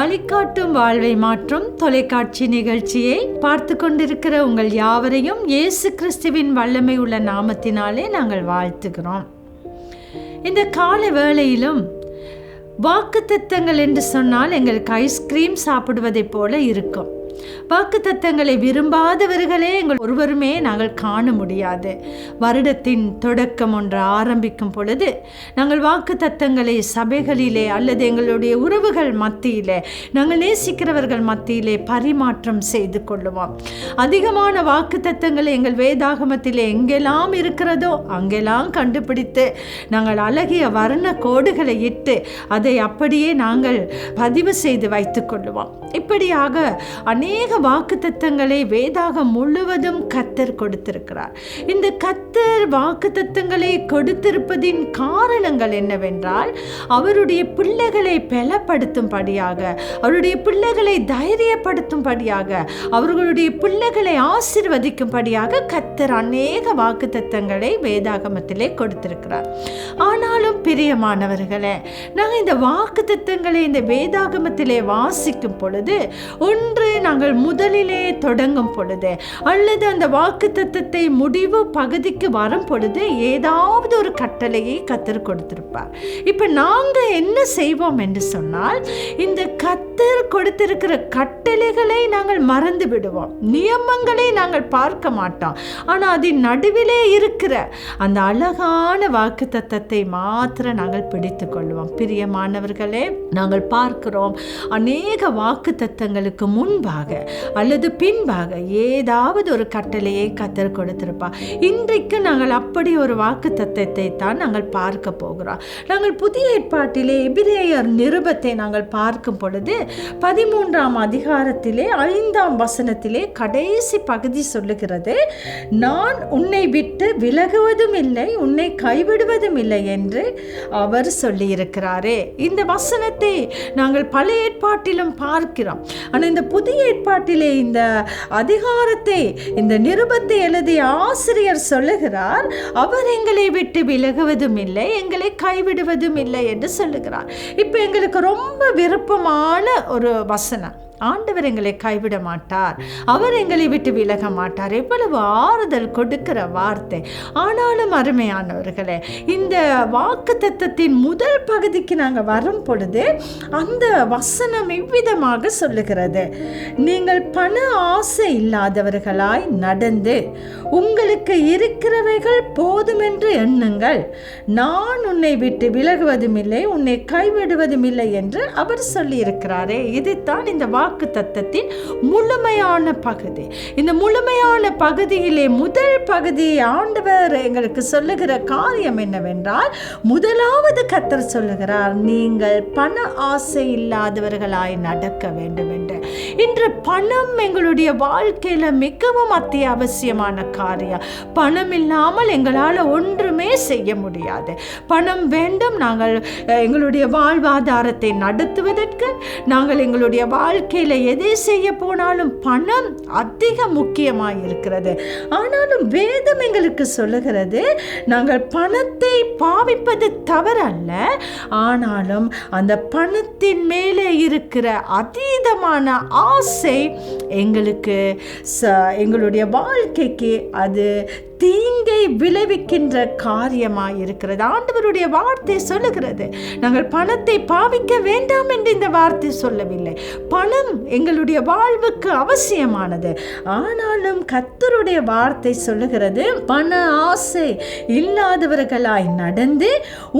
வழிகாட்டும் வாழ்வை மாற்றும் தொலைக்காட்சி நிகழ்ச்சியை பார்த்து கொண்டிருக்கிற உங்கள் யாவரையும் இயேசு கிறிஸ்துவின் வல்லமை உள்ள நாமத்தினாலே நாங்கள் வாழ்த்துகிறோம். இந்த கால வேளையிலும் வாக்குத்தத்தங்கள் என்று சொன்னால் எங்களுக்கு ஐஸ்கிரீம் சாப்பிடுவதைப் போல இருக்கும். வாக்குத்தத்தங்களை விரும்பாதவர்களே எங்கள் ஒருவருமே நாங்கள் காண முடியாது. வருடத்தின் தொடக்கம் ஒன்று ஆரம்பிக்கும் பொழுது நாங்கள் வாக்குத்தத்தங்களை சபைகளிலே அல்லது எங்களுடைய உறவுகள் மத்தியிலே நாங்கள் நேசிக்கிறவர்கள் மத்தியிலே பரிமாற்றம் செய்து கொள்ளுவோம். அதிகமான வாக்குத்தத்தங்களை எங்கள் வேதாகமத்திலே எங்கெல்லாம் இருக்கிறதோ அங்கெல்லாம் கண்டுபிடித்து நாங்கள் அழகிய வர்ண கோடுகளை இட்டு அதை அப்படியே நாங்கள் பதிவு செய்து வைத்துக் கொள்ளுவோம். இப்படியாக அநேக வாக்கு தத்தங்களை வேதாகம் முழுவதும் கத்தர் கொடுத்திருக்கிறார். இந்த கத்தர் வாக்கு தத்தங்களை கொடுத்திருப்பதின் காரணங்கள் என்னவென்றால் அவருடைய பிள்ளைகளை பலப்படுத்தும்படியாக அவருடைய பிள்ளைகளை தைரியப்படுத்தும்படியாக அவர்களுடைய பிள்ளைகளை ஆசிர்வதிக்கும்படியாக கத்தர் அநேக வாக்கு தத்தங்களை வேதாகமத்திலே கொடுத்திருக்கிறார். ஆனாலும் பிரியமானவர்களே நாங்கள் இந்த வாக்கு தத்தங்களை இந்த வேதாகமத்திலே வாசிக்கும் பொழுது ஒன்று நாங்கள் முதலிலே தொடங்கும் பொழுது அல்லது அந்த வாக்குத்தத்தத்தை முடிவு பகுதிக்கு வரும் பொழுது ஏதாவது ஒரு கட்டளையை கத்தர் கொடுத்திருப்பார். இப்போ நாங்கள் என்ன செய்வோம் என்று சொன்னால் இந்த கத்தர் கொடுத்திருக்கிற கட்டளைகளை நாங்கள் மறந்து விடுவோம். நியமங்களை நாங்கள் பார்க்க மாட்டோம். ஆனால் அதன் நடுவிலே இருக்கிற அந்த அழகான வாக்கு தத்தத்தை மாத்திர நாங்கள் பிடித்து கொள்வோம். பிரியமானவர்களே நாங்கள் பார்க்கிறோம் அநேக வாக்கு தத்தங்களுக்கு முன்பாக அல்லது பின்பாக ஏதாவது ஒரு கட்டளையை கத்தர் கொடுத்திருப்பார் இன்றைக்கு நாங்கள் அப்படி ஒரு வாக்கு தத்தத்தை தான் நாங்கள் பார்க்க போகிறோம். நாங்கள் புதிய ஏற்பாட்டிலே எபிரேயர் நிருபத்தை நாங்கள் பார்க்கும் பொழுது பதிமூன்றாம் அதிகாரத்திலே ஐந்தாம் வசனத்திலே கடைசி பகுதி சொல்லுகிறது நான் உன்னை விட்டு விலகுவதும் இல்லை உன்னை கைவிடுவதும் இல்லை என்று அவர் சொல்லியிருக்கிறாரே. இந்த வசனத்தை நாங்கள் பல ஏற்பாட்டிலும் பார்க்கிறோம். ஆனால் இந்த புதிய ஏற்பாட்டிலே இந்த அதிகாரத்தை இந்த நிருபத்தை எழுதிய ஆசிரியர் சொல்லுகிறார் அவர் எங்களை விட்டு விலகுவதும் இல்லை எங்களை கைவிடுவதும் இல்லை என்று சொல்லுகிறார். இப்போ எங்களுக்கு ரொம்ப விருப்பமான ஒரு வசனம். ஆண்டவர் எங்களை கைவிட மாட்டார். அவர் எங்களை விட்டு விலக மாட்டார். எவ்வளவு ஆறுதல் கொடுக்கிற வார்த்தை. ஆனாலும் அருமையானவர்களே இந்த வாக்கு தத்தத்தின் முதல் பகுதிக்கு நாங்கள் வரும் பொழுது அந்த வசனம் இவ்விதமாக சொல்லுகிறது. நீங்கள் பண ஆசை இல்லாதவர்களாய் நடந்து உங்களுக்கு இருக்கிறவைகள் போதுமென்று எண்ணுங்கள். நான் உன்னை விட்டு விலகுவதும் இல்லை உன்னை கைவிடுவதும் இல்லை என்று அவர் சொல்லியிருக்கிறாரே. இதுதான் இந்த வாக்கு வாக்கு தத்தத்தின் முழுமையான பகுதி. இந்த முழுமையான பகுதியிலே முதல் பகுதி ஆண்டவர் எங்களுக்கு சொல்லுகிற காரியம் என்னவென்றால் முதலாவது கத்தர் சொல்லுகிறார் நீங்கள் பண ஆசை இல்லாதவர்களாய் நடக்க வேண்டும் என்று இன்று பணம் எங்களுடைய வாழ்க்கையில் மிகவும் அத்தியாவசியமான காரியம். பணம் இல்லாமல் எங்களால் ஒன்றுமே செய்ய முடியாது. பணம் வேண்டும் நாங்கள் எங்களுடைய வாழ்வாதாரத்தை நடத்துவதற்கு நாங்கள் எங்களுடைய வாழ்க்கையில் எதை செய்ய போனாலும் பணம் அதிக முக்கியமாக இருக்கிறது. ஆனாலும் வேதம் எங்களுக்கு சொல்லுகிறது நாங்கள் பணத்தை பாவிப்பது தவறல்ல. ஆனாலும் அந்த பணத்தின் மேலே இருக்கிற அதீதமான ஆசை எங்களுக்கு ச எங்களுடைய வாழ்க்கைக்கு அது தீங்கை விளைவிக்கின்ற காரியமாக இருக்கிறது ஆண்டவருடைய வார்த்தை சொல்லுகிறது நாங்கள் பணத்தை பாவிக்க வேண்டாம் என்று இந்த வார்த்தை சொல்லவில்லை. பணம் எங்களுடைய வாழ்வுக்கு அவசியமானது. ஆனாலும் கத்தருடைய வார்த்தை சொல்லுகிறது பண ஆசை இல்லாதவர்களாய் நடந்து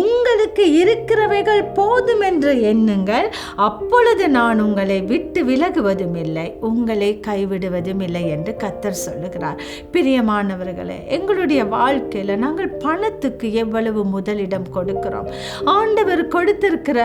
உங்களுக்கு இருக்கிறவைகள் போதும் என்று எண்ணுங்கள். அப்பொழுது நான் உங்களை விட்டு விலகுவதும் இல்லை உங்களை கைவிடுவதும் இல்லை என்று கத்தர் சொல்லுகிறார். பிரியமானவர்களே எங்களுடைய வாழ்க்கையில் நாங்கள் பணத்துக்கு எவ்வளவு முதலிடம் கொடுக்கிறோம். ஆண்டவர் கொடுத்திருக்கிற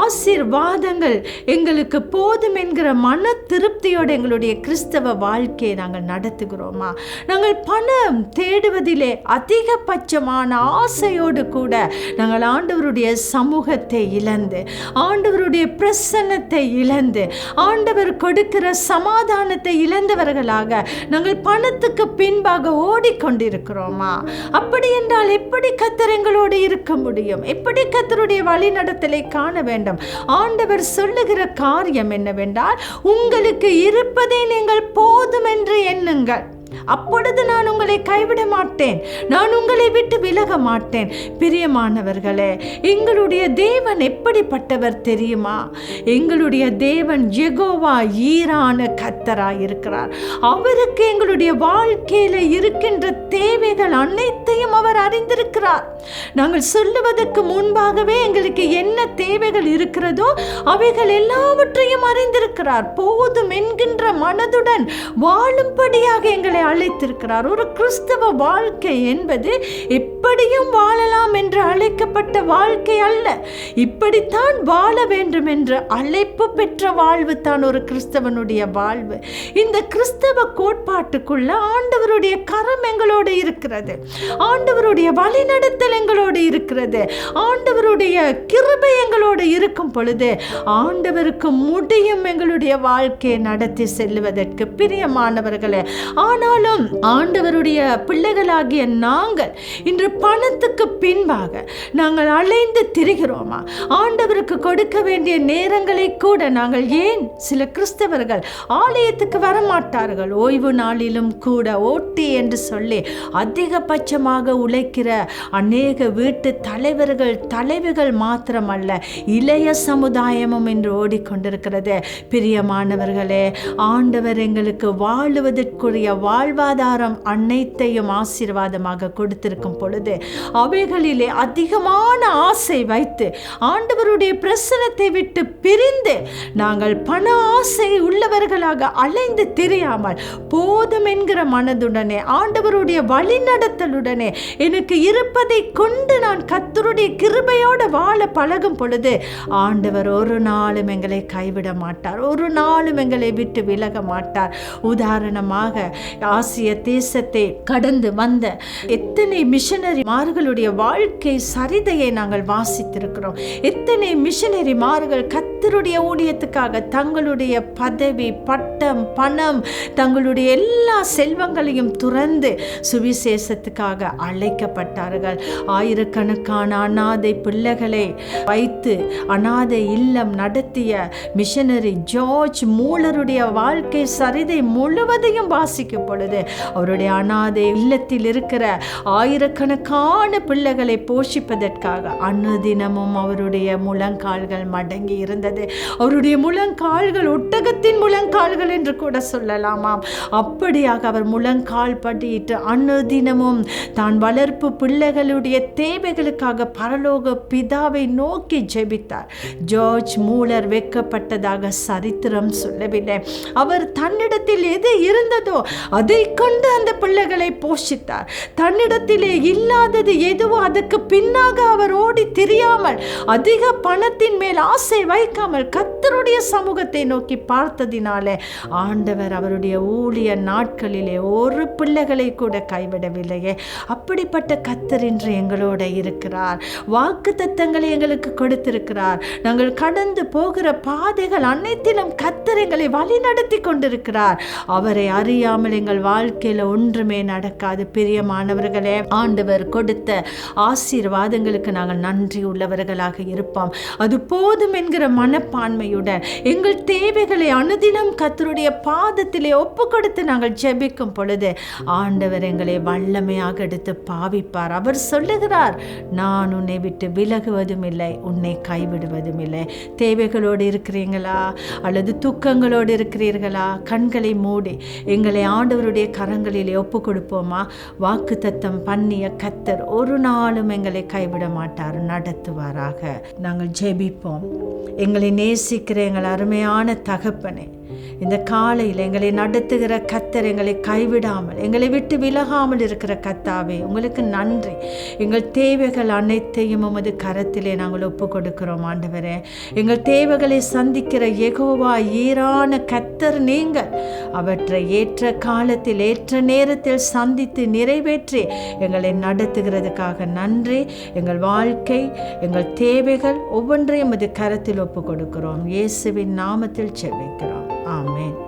ஆசீர்வாதங்கள் எங்களுக்கு போதும் என்கிற மன திருப்தியோடு எங்களுடைய கிறிஸ்தவ வாழ்க்கையை நாங்கள் நடத்துகிறோமா? நாங்கள் பணம் தேடுவதிலே அதிகபட்சமான ஆசையோடு கூட நாங்கள் ஆண்டவருடைய சமூகத்தை இழந்து ஆண்டவருடைய பிரசன்னத்தை இழந்து ஆண்டவர் கொடுக்கிற சமாதானத்தை இழந்தவர்களாக நாங்கள் பணத்துக்கு பின்பாக ஓடிக்கொண்டு கொண்டிருக்கிறோமா? அப்படி என்றால் எப்படி கத்தர் எங்களோடு இருக்க முடியும்? எப்படி கத்தருடைய வழிநடத்தலை காண வேண்டும்? ஆண்டவர் சொல்லுகிற காரியம் என்னவென்றால் உங்களுக்கு இருப்பதை நீங்கள் போதும் என்று எண்ணுங்கள். அப்பொழுது நான் உங்களை கைவிட மாட்டேன். நான் உங்களை விட்டு விலக மாட்டேன். பிரியமானவர்களே எங்களுடைய தேவன் எப்படிப்பட்டவர் தெரியுமா? எங்களுடைய தேவன் ஜெகோவா ஈரான கத்தராய் இருக்கிறார் அவருக்கு எங்களுடைய வாழ்க்கையில இருக்கின்ற தேவைகள் அனைத்தையும் அவர் அறிந்திருக்கிறார். நாங்கள் சொல்லுவதற்கு முன்பாகவே எங்களுக்கு என்ன தேவைகள் இருக்கிறதோ அவைகள் எல்லாவற்றையும் அறிந்திருக்கிறார். போதும் என்கின்ற மனதுடன் வாழும்படியாக எங்களை அழைத்திருக்கிறார். ஒரு கிறிஸ்தவ வாழ்க்கை என்பது எப்படியும் வாழலாம் என்று அழைக்கப்பட்ட வாழ்க்கை அல்ல. இப்படித்தான் வாழ வேண்டும் என்று அழைப்பு பெற்ற வாழ்வு தான் ஒரு கிறிஸ்தவனுடைய வாழ்வு. இந்த கிறிஸ்தவ கோட்பாட்டுக்குள்ள ஆண்டவருடைய கரம் எங்களோட இருக்கிறது. ஆண்டவருடைய வழிநடத்தல் எங்களோடு இருக்கிறது. ஆண்டவருடைய கிருபை எங்களோடு இருக்கும் பொழுது ஆண்டவருக்கு முடியும் எங்களுடைய வாழ்க்கையை நடத்தி செல்லுவதற்கு பிரியமானவர்களே. ஆனாலும் ஆண்டவருடைய பிள்ளைகளாகிய நாங்கள் இன்று பணத்துக்கு பின்பாக நாங்கள் அலைந்து திரிகிறோமா? ஆண்டவருக்கு கொடுக்க வேண்டிய நேரங்களை கூட நாங்கள் ஏன் சில கிறிஸ்தவர்கள் ஆலயத்துக்கு வரமாட்டார்கள்? ஓய்வு நாளிலும் கூட ஓட்டி என்று சொல்லி அதிகபட்சமாக உழைக்கிற அநேக வீட்டு தலைவர்கள் தலைவிகள் மாத்திரமல்ல இளைய சமுதாயமும் என்று ஓடிக்கொண்டிருக்கிறது. பிரியமானவர்களே ஆண்டவர் எங்களுக்கு வாழுவதற்குரிய வாழ்வாதாரம் அனைத்தையும் ஆசீர்வாதமாக கொடுத்திருக்கும் பொழுது அவைகளிலே அதிகமான ஆசை வைத்து ஆண்டவருடைய பிரசனத்தை விட்டு பிரிந்து நாங்கள் பண ஆசை உள்ளவர்களாக அலைந்து தெரியாமல் போதும் என்கிற மனதுடனே ஆண்டவருடைய வழிநடத்தலுடனே எனக்கு இருப்பதை கொண்டு நான் கத்தருடைய கிருபையோடு வாழ பழகும் பொழுது ஆண்டவர் ஒரு நாளும் எங்களை கைவிட மாட்டார். ஒரு நாளும் எங்களை விட்டு விலக மாட்டார். உதாரணமாக ஆசிய தேசத்தை கடந்து வந்த எத்தனை மிஷனரிமார்களுடைய வாழ்க்கை சரிதையை நாங்கள் வாசித்திருக்கிறோம். எத்தனை மிஷனரிமார்கள் கர்த்தருடைய ஊழியத்துக்காக தங்களுடைய பதவி பட்டம் பணம் தங்களுடைய எல்லா செல்வங்களையும் துறந்து சுவிசேஷத்துக்காக அழைக்கப்பட்டார்கள். ஆயிரக்கணக்கான அனாதை பிள்ளைகளை வைத்து அனாதை இல்லம் நடத்திய மிஷனரி ஜார்ஜ் மூலருடைய வாழ்க்கை சரிதை முழுவதையும் வாசிக்கும் பொழுது அவருடைய அனாதை இல்லத்தில் இருக்கிற ஆயிரக்கணக்கான பிள்ளைகளை போஷிப்பதற்காக அனுதினமும் அவருடைய முழங்கால்கள் மடங்கி இருந்தது. அவருடைய முழங்கால்கள் ஒட்டகத்தின் முழங்கால்கள் என்று கூட சொல்லலாமாம். அப்படியாக அவர் முழங்கால் படியிட்டு அனுதினமும் தான் வளர்ப்பு பிள்ளைகளுடைய தேவைகளுக்காக பரலோக பிதாவை நோக்கி ஜெபித்தார். ஜார்ஜ் மூலர் வெக்கப்பட்டதாக சரித்திரம் சொல்லவில்லை. அவர் தன்னிடத்தில் எது இருந்ததோ அதை கொண்டு அந்த பிள்ளைகளை போஷித்தார். தன்னிடத்திலே இல்லாதது எதுவோ அதுக்கு பின்னாக அவர் ஓடி திரியாமல் அதிக பணத்தின் மேல் ஆசை நினைக்காமல் கத்தருடைய சமூகத்தை நோக்கி பார்த்ததினாலே ஆண்டவர் அவருடைய ஊழிய நாட்களிலே ஒரு பிள்ளைகளை கூட கைவிடவில்லையே. அப்படிப்பட்ட கத்தர் இன்று எங்களோட இருக்கிறார். வாக்கு தத்தங்களை எங்களுக்கு கொடுத்திருக்கிறார். நாங்கள் கடந்து போகிற பாதைகள் அனைத்திலும் கத்தர் எங்களை வழிநடத்தி கொண்டிருக்கிறார். அவரை அறியாமல் எங்கள் வாழ்க்கையில ஒன்றுமே நடக்காது. பிரியமானவர்களே ஆண்டவர் கொடுத்த ஆசீர்வாதங்களுக்கு நாங்கள் நன்றி உள்ளவர்களாக இருப்போம். அது போதும் என்கிற மனப்பான்மையுடன் எங்கள் தேவைகளை அனுதினம் கத்தருடைய பாதத்திலே ஒப்பு கொடுத்து நாங்கள் ஜெபிக்கும் பொழுது ஆண்டவர் எங்களை வல்லமையாக எடுத்து பாவிப்பார். அவர் சொல்லுகிறார் நான் உன்னை விட்டு விலகுவதும் இல்லை உன்னை கைவிடுவதும் இல்லை. தேவைகளோடு இருக்கிறீங்களா அல்லது துக்கங்களோடு இருக்கிறீர்களா? கண்களை மூடி எங்களை ஆண்டவருடைய கரங்களிலே ஒப்பு கொடுப்போமா வாக்கு தத்தம் பண்ணிய கத்தர் ஒரு நாளும் எங்களை கைவிட மாட்டார் நடத்துவாராக. நாங்கள் ஜெபிப்போம். எங்கள் நேசிக்கிற எங்கள் அருமையான தகப்பனே. இந்த காலையில் எங்களை நடத்துகிற கத்தர் எங்களை கைவிடாமல் எங்களை விட்டு விலகாமல் இருக்கிற கத்தாவே உங்களுக்கு நன்றி. எங்கள் தேவைகள் அனைத்தையும் உமது கரத்திலே நாங்கள் ஒப்பு கொடுக்கிறோம் ஆண்டவரே. எங்கள் தேவைகளை சந்திக்கிற எகோவா ஈரான கத்தர் நீங்கள். அவற்றை ஏற்ற காலத்தில் ஏற்ற நேரத்தில் சந்தித்து நிறைவேற்றி எங்களை நடத்துகிறதுக்காக நன்றி. எங்கள் வாழ்க்கை எங்கள் தேவைகள் ஒவ்வொன்றையும் அது கரத்தில் ஒப்பு கொடுக்கிறோம் இயேசுவின் நாமத்தில் செவிக்கிறோம் Amen.